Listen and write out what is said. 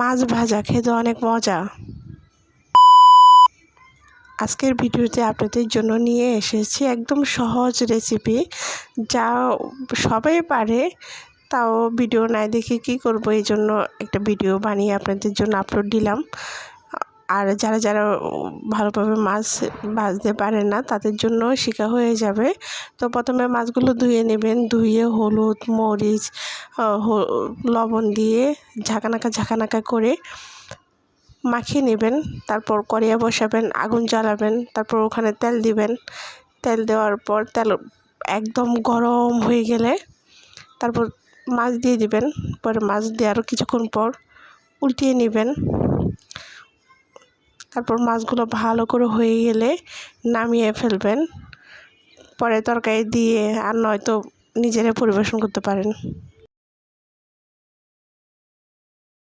মাছ ভাজা খেতে অনেক মজা। আজকের ভিডিওতে আপনাদের জন্য নিয়ে এসেছি একদম সহজ রেসিপি যা সবাই পারে, তাও ভিডিও নাই দেখে কি করব, এই জন্য একটা ভিডিও বানিয়ে আপনাদের জন্য আপলোড দিলাম। আর যারা যারা ভালোভাবে মাছ ভাজতে পারে না, তাদের জন্য শেখা হয়ে যাবে। তো প্রথমে মাছগুলো ধুয়ে নেবেন। ধুয়ে হলুদ, মরিচ লবণ দিয়ে ঝাঁকানাকা ঝাঁকানাকা করে মাখিয়ে নেবেন। তারপর কড়িয়া বসাবেন, আগুন জ্বালাবেন, তারপর ওখানে তেল দিবেন। তেল দেওয়ার পর তেল একদম গরম হয়ে গেলে তারপর মাছ দিয়ে দিবেন। পরে মাছ দিয়ে আরও কিছুক্ষণ পর উল্টিয়ে নেবেন। তারপর মাছগুলো ভালো করে হয়ে গেলে নামিয়ে ফেলবেন। পরে তরকারি দিয়ে আর নয়তো নিজেরা পরিবেশন করতে পারেন।